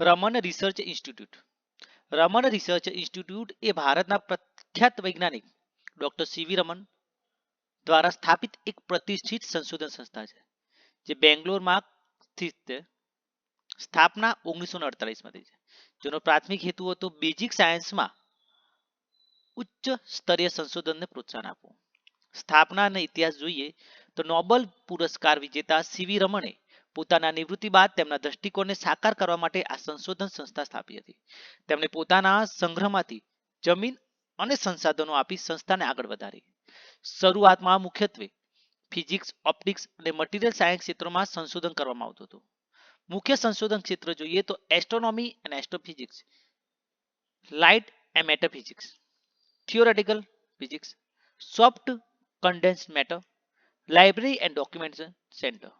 Raman research institute. Raman research institute એ ભારતના પ્રખ્યાત વૈજ્ઞાનિક ડોક્ટર સીવી રમન દ્વારા સ્થાપિત એક પ્રતિષ્ઠિત સંશોધન સંસ્થા છે, જે બેંગ્લોરમાં સ્થિત છે સ્થાપના ઓગણીસો અડતાલીસમાં થઈ છે. જેનો પ્રાથમિક હેતુ હતો બેઝિક સાયન્સમાં ઉચ્ચ સ્તરીય સંશોધનને પ્રોત્સાહન આપવું. સ્થાપનાનો ઇતિહાસ જોઈએ તો નોબલ પુરસ્કાર વિજેતા સીવી રમણે પોતાના નિવૃત્તિ બાદ તેમના દ્રષ્ટિકોણને સાકાર કરવા માટે આ સંશોધન સંસ્થા સ્થાપી હતી. તેમણે પોતાના સંગ્રહમાંથી જમીન અને સંસાધનો આપી સંસ્થાને આગળ વધારી. શરૂઆતમાં મુખ્યત્વે ફિઝિક્સ, ઓપ્ટિક્સ અને મટીરિયલ સાયન્સ ક્ષેત્રોમાં સંશોધન કરવામાં આવતું હતું. મુખ્ય સંશોધન ક્ષેત્ર જોઈએ તો એસ્ટ્રોનોમી અને astrophysics. Light and matter physics. Theoretical physics. Soft condense matter. Library and document centre.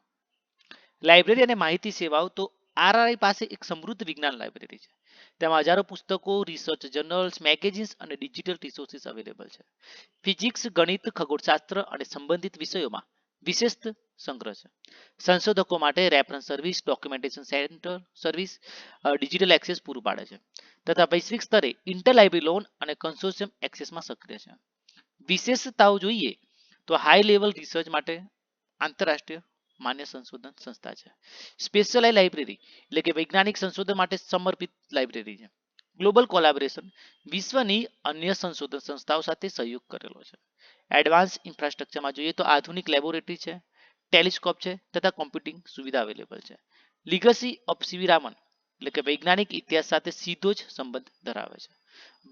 Library અને માહિતી સેવાઓ તો આરઆરઆઈ પાસે એક સમૃદ્ધ વિજ્ઞાન લાઇબ્રેરી છે. તેમાં હજારો પુસ્તકો રિસર્ચ જર્નલ્સ મેગેઝિન્સ અને ડિજિટલ રિસોર્સિસ અવેલેબલ છે. ફિઝિક્સ ગણિત, ખગોળશાસ્ત્ર અને સંબંધિત વિષયોમાં વિશેષ સંગ્રહ છે. સંશોધકો માટે reference service documentation centre service digital access પૂરું પાડે છે. તથા વૈશ્વિક સ્તરે ઇન્ટર લાઇબ્રેરી લોન અને કન્સોર્શિયમ એક્સેસમાં સક્રિય છે. વિશેષતાઓ જોઈએ તો હાઈ લેવલ રિસર્ચ માટે આંતરરાષ્ટ્રીય માન્ય સંશોધન સંસ્થા છે. સ્પેશિયલાઇઝ લાઇબ્રેરી એટલે કે વૈજ્ઞાનિક સંશોધન માટે સમર્પિત લાઇબ્રેરી છે. ગ્લોબલ કોલાબોરેશન વિશ્વની અન્ય સંશોધન સંસ્થાઓ સાથે સહયોગ કરેલો છે. એડવાન્સ ઇન્ફ્રાસ્ટ્રક્ચરમાં જોઈએ તો આધુનિક લેબોરેટરી છે ટેલિસ્કોપ છે તથા કોમ્પ્યુટિંગ સુવિધા અવેલેબલ છે. લિગસી ઓફ સીવી રામન એટલે કે વૈજ્ઞાનિક ઇતિહાસ સાથે સીધો જ સંબંધ ધરાવે છે.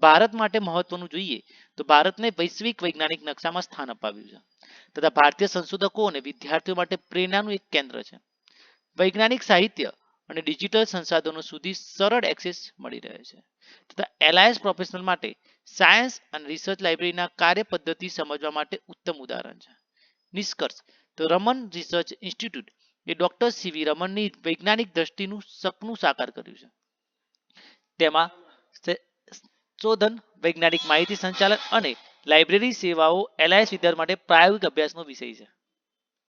ભારત માટે મહત્વનું જોઈએ તો ભારતને વૈશ્વિક વૈજ્ઞાનિક નકશામાં સ્થાન અપાવ્યું છે. તથા ભારતીય સંશોધકો અને વિદ્યાર્થીઓ માટે પ્રેરણાનું એક કેન્દ્ર છે. વૈજ્ઞાનિક સાહિત્ય અને ડિજિટલ સંસાધનો સુધી સરળ એક્સેસ મળી રહે છે. તથા એલાયન્સ પ્રોફેશનલ માટે સાયન્સ અને રિસર્ચ લાઇબ્રેરીના કાર્ય પદ્ધતિ સમજવા માટે ઉત્તમ ઉદાહરણ છે. નિષ્કર્ષ, તો રમન રિસર્ચ ઇન્સ્ટિટ્યૂટ એ ડોક્ટર સીવી રમણની વૈજ્ઞાનિક દ્રષ્ટિનું સપનું સાકાર કર્યું છે. તેમાં શોધન, વૈજ્ઞાનિક માહિતી સંચાલન અને લાઇબ્રેરી સેવાઓ એલાયન્સ વિદ્યાર્થી માટે પ્રાયોગિક અભ્યાસનો વિષય છે.